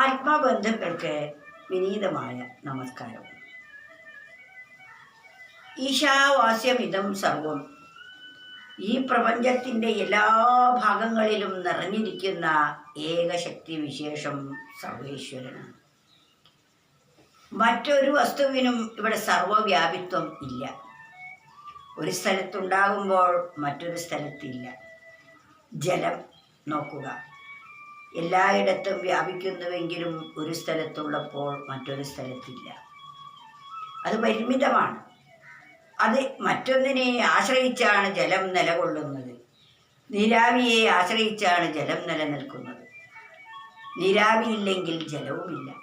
ആത്മബന്ധുക്കൾക്ക് വിനീതമായ നമസ്കാരം. ഈശാവാസ്യമിതം സർവം. ഈ പ്രപഞ്ചത്തിന്റെ എല്ലാ ഭാഗങ്ങളിലും നിറഞ്ഞിരിക്കുന്ന ഏകശക്തി വിശേഷം സർവേശ്വരനാണ്. മറ്റൊരു വസ്തുവിനും ഇവിടെ സർവവ്യാപിത്വം ഇല്ല. ഒരു സ്ഥലത്തുണ്ടാകുമ്പോൾ മറ്റൊരു സ്ഥലത്തില്ല. ജലം നോക്കുക. എല്ലായിടത്തും വ്യാപിക്കുന്നുവെങ്കിലും ഒരു സ്ഥലത്തുള്ളപ്പോൾ മറ്റൊരു സ്ഥലത്തില്ല. അത് പരിമിതമാണ്. അത് മറ്റൊന്നിനെ ആശ്രയിച്ചാണ് ജലം നിലകൊള്ളുന്നത്. നീരാവിയെ ആശ്രയിച്ചാണ് ജലം നിലനിൽക്കുന്നത്. നീരാവിയില്ലെങ്കിൽ ജലവുമില്ല.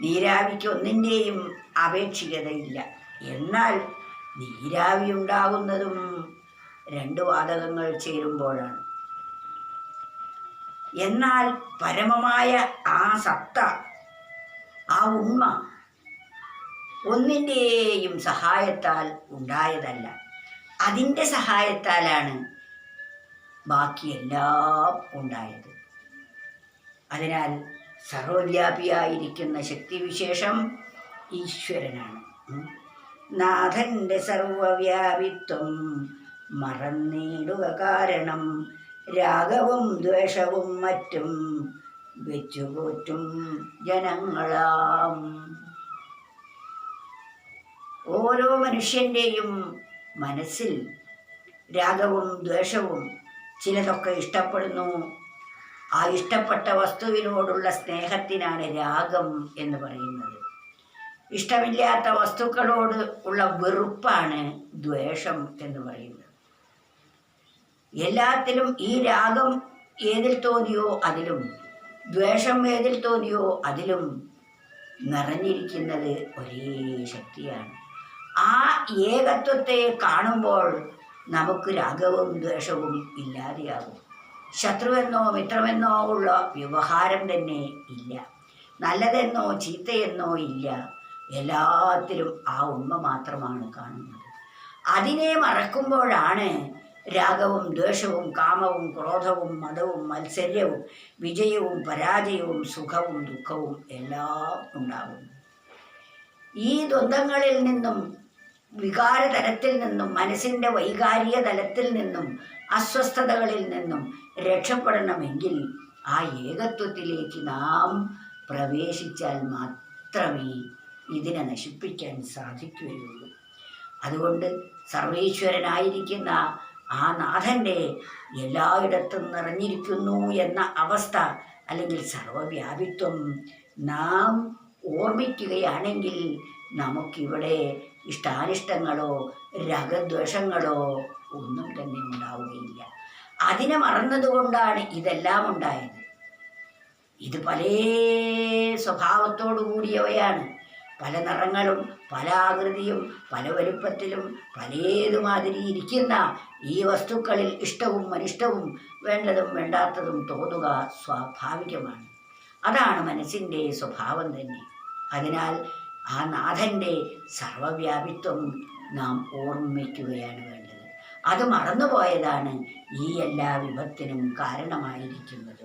നീരാവിക്ക് ഒന്നിന്റെയും അപേക്ഷികതയില്ല. എന്നാൽ നീരാവി ഉണ്ടാകുന്നതും രണ്ട് വാതകങ്ങൾ ചേരുമ്പോഴാണ്. എന്നാൽ പരമമായ ആ സത്ത ആ ഉണ്മ ഒന്നിന്റെയും സഹായത്താൽ ഉണ്ടായതല്ല. അതിന്റെ സഹായത്താലാണ് ബാക്കിയെല്ലാം ഉണ്ടായത്. അതിനാൽ സർവവ്യാപിയായിരിക്കുന്ന ശക്തിവിശേഷം ഈശ്വരനാണ്. നാഥന്റെ സർവവ്യാപിത്വം മറന്നിടുക കാരണം രാഗവും ദ്വേഷവും മറ്റും വെച്ചുപോറ്റും ജനങ്ങളാം. ഓരോ മനുഷ്യന്റെയും മനസ്സിൽ രാഗവും ദ്വേഷവും ചിലതൊക്കെ ഇഷ്ടപ്പെടുന്നു. ആ ഇഷ്ടപ്പെട്ട വസ്തുവിനോടുള്ള സ്നേഹത്തിനാണ് രാഗം എന്ന് പറയുന്നത്. ഇഷ്ടമില്ലാത്ത വസ്തുക്കളോട് ഉള്ള വെറുപ്പാണ് ദ്വേഷം എന്ന് പറയുന്നത്. എല്ലാത്തിലും ഈ രാഗം ഏതിൽ തോന്നിയോ അതിലും ദ്വേഷം ഏതിൽ തോന്നിയോ അതിലും നിറഞ്ഞിരിക്കുന്നത് ഒരേ ശക്തിയാണ്. ആ ഏകത്വത്തെ കാണുമ്പോൾ നമുക്ക് രാഗവും ദ്വേഷവും ഇല്ലാതെയാകും. ശത്രുവെന്നോ മിത്രമെന്നോ ഉള്ള വ്യവഹാരം തന്നെ ഇല്ല. നല്ലതെന്നോ ചീത്തയെന്നോ ഇല്ല. എല്ലാത്തിലും ആ ഉമ്മ മാത്രമാണ് കാണുന്നത്. അതിനെ മറക്കുമ്പോഴാണ് രാഗവും ദ്വേഷവും കാമവും ക്രോധവും മതവും മത്സര്യവും വിജയവും പരാജയവും സുഖവും ദുഃഖവും എല്ലാം ഉണ്ടാകുന്നു ഈ ദ്വന്ദ്ങ്ങളിൽ നിന്നും വികാരതലത്തിൽ നിന്നും മനസ്സിന്റെ വൈകാരിക തലത്തിൽ നിന്നും അസ്വസ്ഥതകളിൽ നിന്നും രക്ഷപ്പെടണമെങ്കിൽ ആ ഏകത്വത്തിലേക്ക് നാം പ്രവേശിച്ചാൽ മാത്രമേ ഇതിനെ നശിപ്പിക്കാൻ സാധിക്കുകയുള്ളൂ. അതുകൊണ്ട് സർവേശ്വരനായിരിക്കുന്ന ആ നാഥന്റെ എല്ലായിടത്തും നിറഞ്ഞിരിക്കുന്നു എന്ന അവസ്ഥ അല്ലെങ്കിൽ സർവവ്യാപിത്വം നാം ഓർമ്മിക്കുകയാണെങ്കിൽ നമുക്കിവിടെ ഇഷ്ടാനിഷ്ടങ്ങളോ രഗദ്വേഷങ്ങളോ ഒന്നും തന്നെ ഉണ്ടാവുകയില്ല. അതിനെ മറന്നതുകൊണ്ടാണ് ഇതെല്ലാം ഉണ്ടായത്. ഇത് പല സ്വഭാവത്തോടു കൂടിയവയാണ് പല നിറങ്ങളും പല ആകൃതിയും പല വലുപ്പത്തിലും പലേതുമാതിരി ഇരിക്കുന്ന ഈ വസ്തുക്കളിൽ ഇഷ്ടവും അനിഷ്ടവും വേണ്ടതും വേണ്ടാത്തതും തോന്നുക സ്വാഭാവികമാണ്. അതാണ് മനസ്സിന്റെ സ്വഭാവം തന്നെ. അതിനാൽ ആ നാഥന്റെ സർവവ്യാപിത്വം നാം ഓർമ്മിക്കുകയാണ് വേണ്ടത്. അത് മറന്നുപോയതാണ് ഈ എല്ലാ വിപത്തിനും കാരണമായിരിക്കുന്നത്.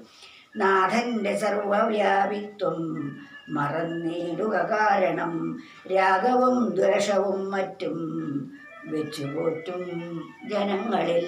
നാഥന്റെ സർവവ്യാപിത്വം മറന്നിടുക കാരണം. രാഗവും ദ്വേഷവും മറ്റും വെച്ചുപോറ്റും ജനങ്ങളിൽ.